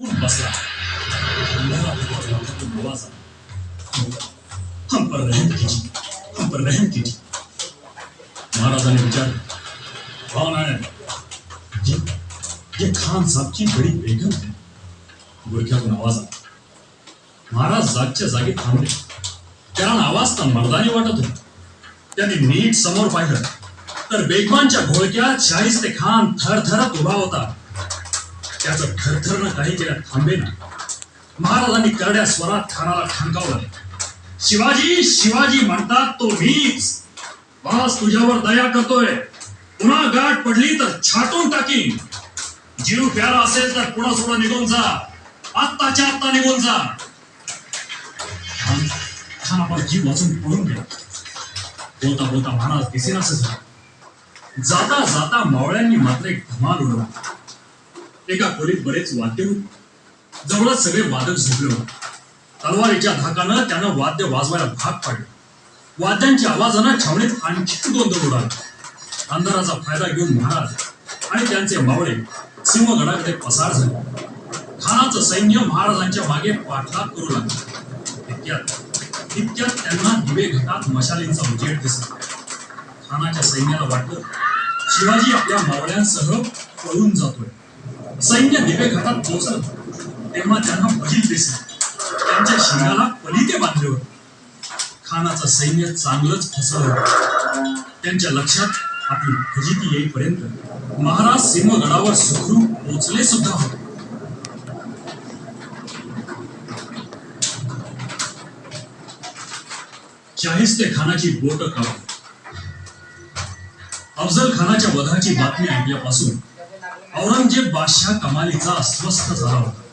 बसला अंधारा हम पर रहम कीजिए हम पर रहम कीजिए महाराजाने विचार कौन है ये ये खान साहब की बड़ी बेगम है आवाज आला महाराज जागच्या जागी थांबले. कारण आवाज तर मर्दानी वाटत. होता त्यांनी नीट समोर पाहिलं. तर बेगमांच्या घोळक्यात शाहिस्ते खान थरथरत उभा होता. त्याचं थरथरणं काही केल्या थांबे ना. महाराजांनी करड्या स्वरात ठाणाला ठणकावलं. शिवाजी शिवाजी म्हणतात तो मीच. बस तुझ्यावर दया करतोय. पुन्हा गाठ पडली तर छाटून टाकीन. जीव प्यारा असेल तर पुढं सोडं निघून जा. आत्ताच्या आत्ता निघून जा. छान आपण जीव वाचून पळून गेला बोलता बोलता महाराज दिसेनासे झाला. जाता जाता मावळ्यांनी मात्र एक धमाल उडवला. एका खोलीत बरेच वाद्य होते जवळच सगळे वादक झोपले होते. तलवारीच्या धाकानं त्यानं वाद्य वाजवायला भाग पाडले. वाद्यांच्या आवाजानं छावणीत आणखी गोंधळ उडाला अंधाराचा फायदा घेऊन महाराज आणि त्यांचे मावळे सिंहगडाकडे पसार झाले. खानाचं सैन्य महाराजांच्या मागे पाठलाग करू लागले. इतक्यात इतक्यात त्यांना दिवे घटात मशालींचा उजेड दिसला. खानाच्या सैन्याला वाटलं शिवाजी आपल्या मावळ्यांसह पळून जातोय. सैन्य दिवे घरात पोहोचलं तेव्हा त्यांना बहीण दिसले. त्यांच्या शिंगाला पलिते बांधले होते. खानाचं सैन्य चांगलंच फसलं त्यांच्या लक्षात आपली फजिती येईपर्यंत महाराज सिंहगडावर सुखरूप पोचले सुद्धा होते. शाहिस्ते खानाची बोट काढली. अफजल खानाच्या वधाची बातमी ऐकल्यापासून औरंगजेब बादशाह कमालीचा अस्वस्थ झाला होता.